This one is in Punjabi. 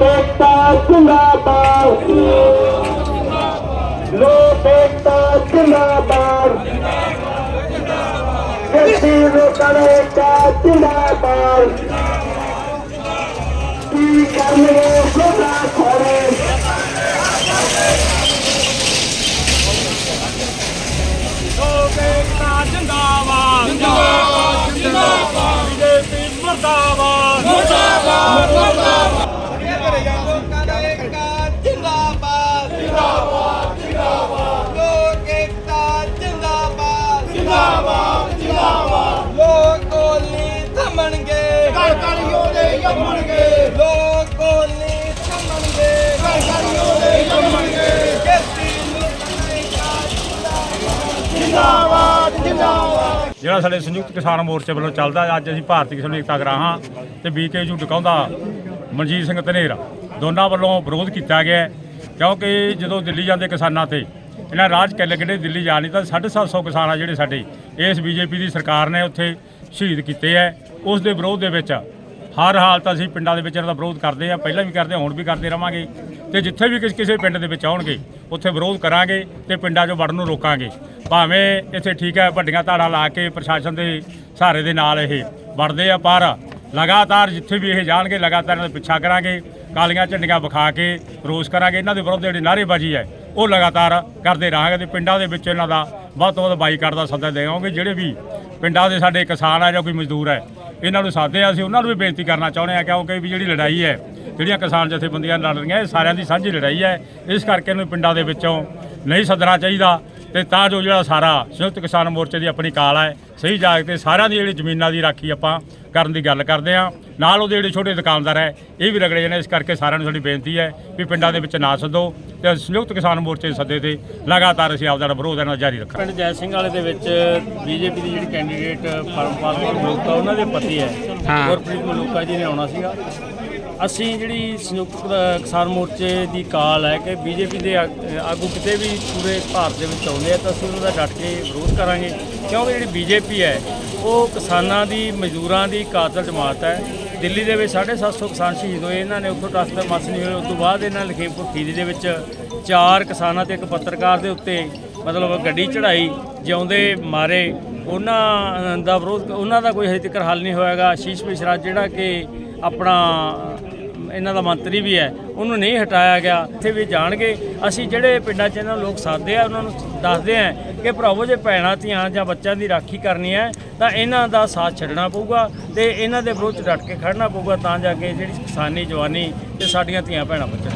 ਲੋਕ ਏਕਤਾ ਜਿੰਦਾਬਾਦ ਲੋਕ ਏਕਤਾ ਜਿੰਦਾਬਾਦ ਕਿਰਤੀ ਲੋਕਾਂ ਦਾ ਏਕਤਾ ਜਿੰਦਾਬਾਦ ਕੀ ਕਰਨਗੇ ਸੋਦਾ ਖੋਰੇ ਲੋਕ ਏਕਤਾ ਜਿਹੜਾ ਸਾਡੇ ਸੰਯੁਕਤ ਕਿਸਾਨ ਮੋਰਚੇ ਵੱਲੋਂ ਚੱਲਦਾ ਅੱਜ ਅਸੀਂ ਭਾਰਤੀ ਕਿਸਾਨ ਏਕਤਾ ਗਰਾਹਾਂ ਤੇ ਬੀਕੇਯੂ ਟਿਕਾਉਂਦਾ ਮਨਜੀਤ ਸਿੰਘ ਧਨੇਰ ਦੋਨਾਂ ਵੱਲੋਂ ਵਿਰੋਧ ਕੀਤਾ ਗਿਆ ਕਿਉਂਕਿ ਜਦੋਂ ਦਿੱਲੀ ਜਾਂਦੇ ਕਿਸਾਨਾਂ ਤੇ ਇਹਨਾਂ ਰਾਜ ਕੱਲੇ ਕਿਹੜੇ ਦਿੱਲੀ ਜਾ ਨਹੀਂ ਤਾਂ 750 ਕਿਸਾਨ ਆ ਜਿਹੜੇ ਸਾਡੇ ਇਸ ਬੀਜੇਪੀ ਦੀ ਸਰਕਾਰ ਨੇ ਉੱਥੇ ਸ਼ਹੀਦ ਕੀਤੇ ਹੈ। ਉਸ ਦੇ ਵਿਰੋਧ ਦੇ ਵਿੱਚ ਹਰ ਹਾਲਤ ਅਸੀਂ ਪਿੰਡਾਂ ਦੇ ਵਿੱਚ ਇਹਨਾਂ ਦਾ ਵਿਰੋਧ ਕਰਦੇ ਆ ਪਹਿਲਾਂ ਵੀ ਕਰਦੇ ਹਾਂ, ਹੁਣ ਵੀ ਕਰਦੇ ਰਵਾਂਗੇ ਤੇ ਜਿੱਥੇ ਵੀ ਕਿਸ ਕਿਸੇ ਪਿੰਡ ਦੇ ਵਿੱਚ ਆਉਣਗੇ ਉੱਥੇ ਵਿਰੋਧ ਕਰਾਂਗੇ ਤੇ ਪਿੰਡਾਂ 'ਚੋਂ ਵੜਨ ਨੂੰ ਰੋਕਾਂਗੇ। ਭਾਵੇਂ ਇੱਥੇ ਠੀਕ ਹੈ, ਵੱਡੀਆਂ ਧਾੜਾਂ ਲਾ ਕੇ ਪ੍ਰਸ਼ਾਸਨ ਦੇ ਸਹਾਰੇ ਦੇ ਨਾਲ ਇਹ ਵੜਦੇ ਆ, ਪਰ ਲਗਾਤਾਰ ਜਿੱਥੇ ਵੀ ਇਹ ਜਾਣਗੇ, ਲਗਾਤਾਰ ਇਹਨਾਂ ਦਾ ਪਿੱਛਾ ਕਰਾਂਗੇ, ਕਾਲੀਆਂ ਝੰਡੀਆਂ ਵਿਖਾ ਕੇ ਰੋਸ ਕਰਾਂਗੇ, ਇਹਨਾਂ ਦੇ ਵਿਰੁੱਧ ਜਿਹੜੀ ਨਾਅਰੇਬਾਜ਼ੀ ਹੈ, ਉਹ ਲਗਾਤਾਰ ਕਰਦੇ ਰਹਾਂਗੇ ਤੇ ਪਿੰਡਾਂ ਦੇ ਵਿੱਚ ਇਹਨਾਂ ਦਾ ਵੱਧ ਤੋਂ ਵੱਧ ਬਾਈਕਾਟ ਦਾ ਸੱਦਾ ਦੇਵਾਂਗੇ, ਜਿਹੜੇ ਵੀ ਪਿੰਡਾਂ ਦੇ ਸਾਡੇ ਕਿਸਾਨ ਆ ਜਾਂ ਕੋਈ ਮਜ਼ਦੂਰ ਹੈ, ਇਹਨਾਂ ਨੂੰ ਸਾਦੇ ਆ ਅਸੀਂ ਉਹਨਾਂ ਨੂੰ ਵੀ ਬੇਨਤੀ ਕਰਨਾ ਚਾਹੁੰਦੇ ਆ ਕਿਉਂਕਿ ਵੀ ਜਿਹੜੀ ਲੜਾਈ ਹੈ, ਜਿਹੜੀਆਂ ਕਿਸਾਨ ਜਥੇਬੰਦੀਆਂ ਲੜ ਰਹੀਆਂ, ਇਹ ਸਾਰਿਆਂ ਦੀ ਸਾਂਝੀ ਲੜਾਈ ਹੈ, ਇਸ ਕਰਕੇ ਇਹਨੂੰ ਪਿੰਡਾਂ ਦੇ ਵਿੱਚੋਂ ਨਹੀਂ ਸੱਦਣਾ ਚਾਹੀਦਾ। ਤੇ ਤਾਂ ਜੋ ਜਿਹੜਾ ਸਾਰਾ ਸੰਯੁਕਤ ਕਿਸਾਨ ਮੋਰਚੇ ਦੀ ਆਪਣੀ ਕਾਲ ਹੈ ਸਹੀ ਜਾਗ ਤੇ ਸਾਰਿਆਂ ਦੀ ਜਿਹੜੀ ਜ਼ਮੀਨਾਂ ਦੀ ਰਾਖੀ ਆਪਾਂ ਕਰਨ ਦੀ ਗੱਲ ਕਰਦੇ ਆ ਨਾਲ ਉਹਦੇ ਜਿਹੜੇ ਛੋਟੇ ਦੁਕਾਨਦਾਰ ਹੈ ਇਹ ਵੀ ਰਗੜੇ ਜਾਂਦੇ ਇਸ ਕਰਕੇ ਸਾਰਿਆਂ ਨੂੰ ਸਾਡੀ ਬੇਨਤੀ ਹੈ ਵੀ ਪਿੰਡਾਂ ਦੇ ਵਿੱਚ ਨਾ ਸੱਦੋ ਤੇ ਸੰਯੁਕਤ ਕਿਸਾਨ ਮੋਰਚੇ ਦੇ ਸੱਦੇ ਤੇ ਲਗਾਤਾਰ ਅਸੀਂ ਆਪਦਾ ਵਿਰੋਧ ਇਹਨਾਂ ਦਾ ਜਾਰੀ ਰੱਖਾਂਗੇ। ਪਿੰਡ ਜੈ ਸਿੰਘ ਵਾਲੇ ਦੇ ਵਿੱਚ ਬੀਜੇਪੀ ਦੀ ਜਿਹੜੀ ਕੈਂਡੀਡੇਟ ਪਰਮਪਾਲ ਮਲੂਕਾ ਉਹਨਾਂ ਦੇ ਪਤੀ ਹੈ। ਗੁਰਪ੍ਰੀਤ ਮਲੂਕਾ ਜੀ ਨੇ ਆਉਣਾ ਸੀਗਾ। ਅਸੀਂ ਜਿਹੜੀ ਸੰਯੁਕਤ ਕਿਸਾਨ ਮੋਰਚੇ ਦੀ ਕਾਲ ਹੈ ਕਿ ਬੀਜੇਪੀ ਦੇ ਆ- ਆਗੂ ਕਿਤੇ ਵੀ ਪੂਰੇ ਭਾਰਤ ਦੇ ਵਿੱਚ ਆਉਂਦੇ ਆ ਤਾਂ ਅਸੀਂ ਉਹਨਾਂ ਦਾ ਡਟ ਕੇ ਵਿਰੋਧ ਕਰਾਂਗੇ। ਕਿਉਂਕਿ ਜਿਹੜੀ ਬੀਜੇਪੀ ਹੈ, ਉਹ ਕਿਸਾਨਾਂ ਦੀ, ਮਜ਼ਦੂਰਾਂ ਦੀ ਕਾਤਲ ਜਮਾਤ ਹੈ। ਦਿੱਲੀ ਦੇ ਵਿੱਚ 750 ਕਿਸਾਨ ਸ਼ਹੀਦ ਹੋਏ। ਇਹਨਾਂ ਨੇ ਉੱਥੋਂ ਤੱਕ ਮਸ ਨਹੀਂ ਹੋਏ ਉਸ ਤੋਂ ਬਾਅਦ ਇਹਨਾਂ ਲਖੀਮਪੁਰ ਖੀਰੀ ਦੇ ਵਿੱਚ ਚਾਰ ਕਿਸਾਨਾਂ ਤੇ ਇੱਕ ਪੱਤਰਕਾਰ ਦੇ ਉੱਤੇ ਮਤਲਬ ਗੱਡੀ ਚੜਾਈ ਜਿਉਂਦੇ ਮਾਰੇ। ਉਹਨਾਂ ਦਾ ਵਿਰੋਧ, ਉਹਨਾਂ ਦਾ ਕੋਈ ਹਜੇ ਤੱਕ ਹੱਲ ਨਹੀਂ ਹੋਇਆਗਾ। ਆਸ਼ੀਸ਼ ਮਿਸ਼ਰਾ ਜਿਹੜਾ ਕਿ ਆਪਣਾ ਇਹਨਾਂ ਦਾ ਮੰਤਰੀ ਵੀ ਹੈ, ਉਹਨੂੰ ਨਹੀਂ ਹਟਾਇਆ ਗਿਆ। ਇੱਥੇ ਵੀ ਜਾਣਗੇ। ਅਸੀਂ ਜਿਹੜੇ ਪਿੰਡਾਂ 'ਚ ਇਹਨਾਂ ਲੋਕ ਸਾਦੇ ਆ, ਉਹਨਾਂ ਨੂੰ ਦੱਸਦੇ ਆ ਕਿ ਭਰਾਵੋ, ਜੇ ਭੈਣਾਂ, ਧੀਆਂ ਜਾਂ ਬੱਚਿਆਂ ਦੀ ਰਾਖੀ ਕਰਨੀ ਹੈ, ਤਾਂ ਇਹਨਾਂ ਦਾ ਸਾਥ ਛੱਡਣਾ ਪਊਗਾ ਤੇ ਇਹਨਾਂ ਦੇ ਵਿਰੁੱਧ ਡਟ ਕੇ ਖੜਨਾ ਪਊਗਾ ਤਾਂ ਜਾ ਕੇ ਜਿਹੜੀ ਕਿਸਾਨੀ, ਜਵਾਨੀ ਤੇ ਸਾਡੀਆਂ ਧੀਆਂ, ਭੈਣਾਂ ਬਚਣ